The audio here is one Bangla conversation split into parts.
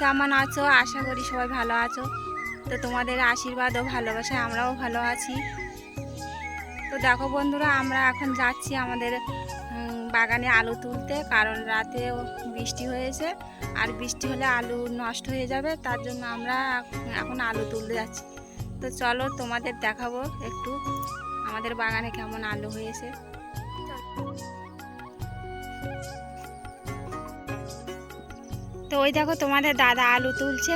কেমন আছো? আশা করি সবাই ভালো আছো। তো তোমাদের আশীর্বাদ ও ভালোবাসায় আমরাও ভালো আছি। তো দেখো বন্ধুরা, আমরা এখন যাচ্ছি আমাদের বাগানে আলু তুলতে। কারণ রাতেও বৃষ্টি হয়েছে। আর বৃষ্টি হলে আলু নষ্ট হয়ে যাবে। তার জন্য আমরা এখন আলু তুলতে যাচ্ছি। তো চলো তোমাদের দেখাবো একটু আমাদের বাগানে কেমন আলু হয়েছে। তো ওই দেখো তোমাদের দাদা আলু তুলছে।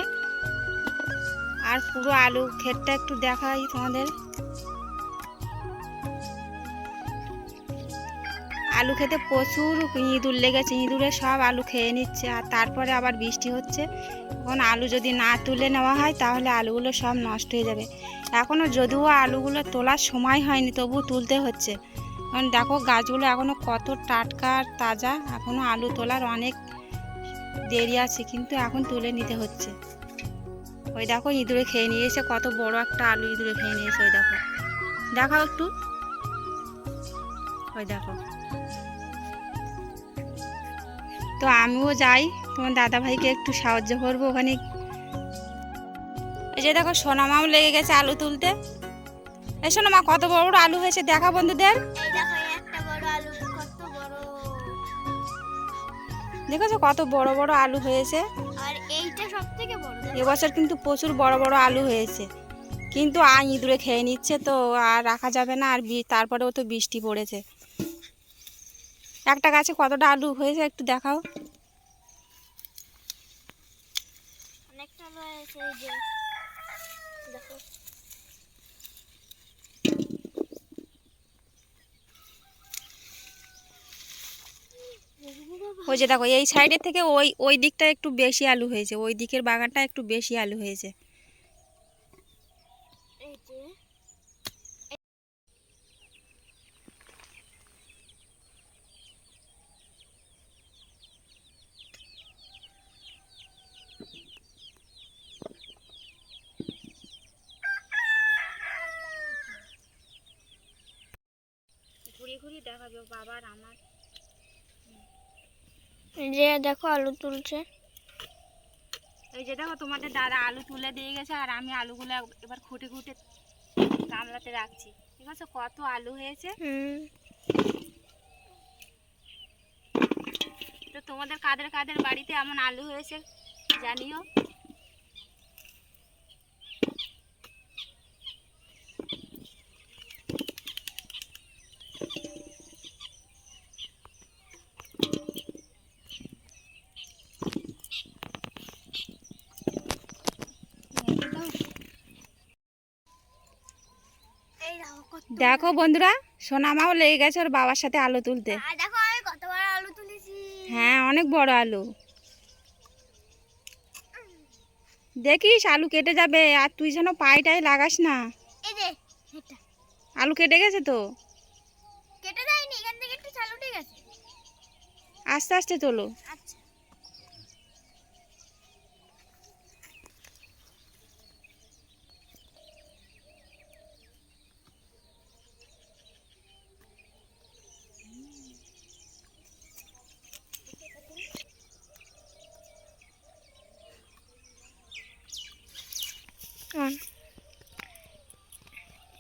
আর পুরো আলু ক্ষেতটা একটু দেখাই তোমাদের। আলু খেতে প্রচুর ইঁদুর লেগেছে, ইঁদুরে সব আলু খেয়ে নিচ্ছে, আর তারপরে আবার বৃষ্টি হচ্ছে। এখন আলু যদি না তুলে নেওয়া হয়, তাহলে আলুগুলো সব নষ্ট হয়ে যাবে। এখনও যদিও আলুগুলো তোলার সময় হয়নি তবু তুলতে হচ্ছে। কারণ দেখো গাছগুলো এখনও কত টাটকা আর তাজা এখনও আলু তোলার অনেক দেরি আছে, কিন্তু এখন তুলে নিতে হচ্ছে। ওই দেখো ইঁদুরে খেয়ে নিয়েছে কত বড় একটা আলু ইঁদুরে খেয়ে নিয়েছে ওই দেখো। দেখাও একটু। ওই দেখো। তো আমিও যাই, তোমার দাদা ভাইকে একটু সাহায্য করব ওখানে। এই যে দেখো, সোনামাও লেগে গেছে আলু তুলতে। এই সোনামা, কত বড় বড় আলু হয়েছে, দেখা বন্ধুদের। দেখেছ কত বড় বড় আলু হয়েছে? আর এইটা সব থেকে বড় এবছর কিন্তু প্রচুর বড় বড় আলু হয়েছে। কিন্তু আ ইঁদুরে খেয়ে নিচ্ছে তো আর রাখা যাবে না আর তারপরেও তো বৃষ্টি পড়েছে। একটা গাছে কতটা আলু হয়েছে একটু দেখাও। অনেকটা যে দেখো। ওই যে দেখো, এই সাইডের থেকে ওই ওই দিকটা একটু বেশি আলু হয়েছে, ওই দিকের বাগানটা একটু বেশি আলু হয়েছে। যে ঘুরিয়ে দেখাবে, বাবার, আমার। যে দেখো আলু তুলছে। এই যে দেখো তোমাদের দাদা আলু তুলে দিয়ে গেছে আর আমি আলুগুলো এবার খুঁটে খুঁটে গামলাতে রাখছি। ঠিক আছে? কত আলু হয়েছে? তো তোমাদের কাদের কাদের বাড়িতে এমন আলু হয়েছে জানিও এই দেখো বন্ধুরা সোনামাও লেগে গেছে ওর বাবার সাথে আলু তুলতে। দেখো আমি কত বড় আলু তুলেছি। হ্যাঁ অনেক বড় আলু। দেখিস আলু কেটে যাবে আর তুই যেন পাইটাই লাগাস না। আলু কেটে গেছে তো? কেটে যায়নি এখান থেকে একটু চালু ঠিক আছে। আস্তে আস্তে তোলো আচ্ছা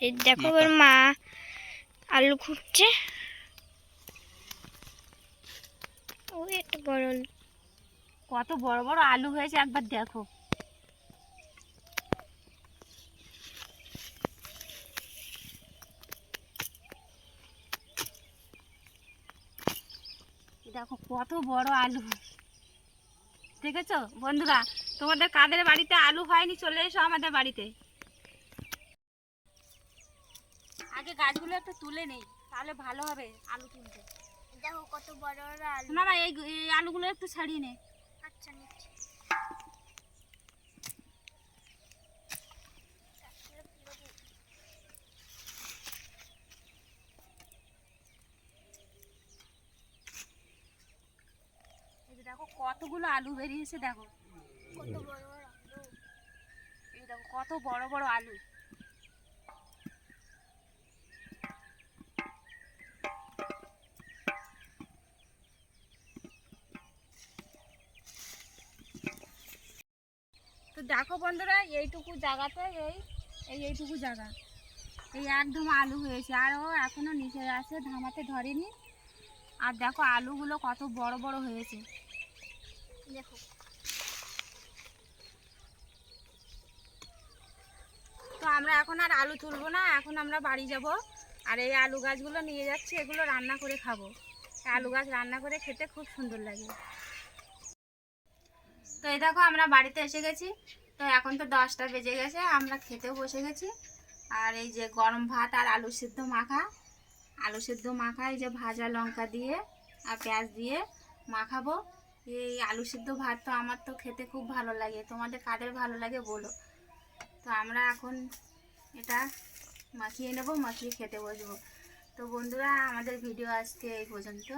এই দেখো ওর মা আলু খুঁটছে ওই একটা বড় কত বড় বড় আলু হয়েছে একবার দেখো। দেখো কত বড় আলু। দেখেছ? বন্ধুরা তোমাদের কাদের বাড়িতে আলু হয়নি চলে এসো আমাদের বাড়িতে। আগে গাছগুলো একটু তুলে নেই তাহলে ভালো হবে আলু তুলতে দেখো কত বড় বড় আলু। না না এই এই আলুগুলো একটু ছাড়িয়ে নে। আচ্ছা নিচ্ছি। দেখো কতগুলো আলু বেরিয়েছে দেখো। কত বড় বড় আলু। এই দেখো কত বড় বড় আলু। দেখো বন্ধুরা, এইটুকু জায়গাতে এই এই এইটুকু জায়গা। এই একদম আলু হয়েছে। আর ও এখনও নিচে আছে, ধামাতে ধরেনি। আর দেখো আলুগুলো কত বড় বড় হয়েছে। দেখো। তো আমরা এখন আর আলু তুলবো না, এখন আমরা বাড়ি যাব। আর এই আলু গাছগুলো নিয়ে যাচ্ছি, এগুলো রান্না করে খাব। আলু গাছ রান্না করে খেতে খুব সুন্দর লাগে। তো এই দেখো আমরা বাড়িতে এসে গেছি। তো এখন তো দশটা বেজে গেছে, আমরা খেতেও বসে গেছি। আর এই যে গরম ভাত আর আলু সিদ্ধ মাখা। আলু সিদ্ধ মাখা, এই যে ভাজা লঙ্কা দিয়ে আর পেঁয়াজ দিয়ে মাখাবো। এই আলু সিদ্ধ ভাত তো আমার তো খেতে খুব ভালো লাগে। তোমাদের কাদের ভালো লাগে বলো? তো আমরা এখন এটা মাখিয়ে নেব, মাখিয়ে খেতে বসবো। তো বন্ধুরা, আমাদের ভিডিও আজকে এই পর্যন্ত।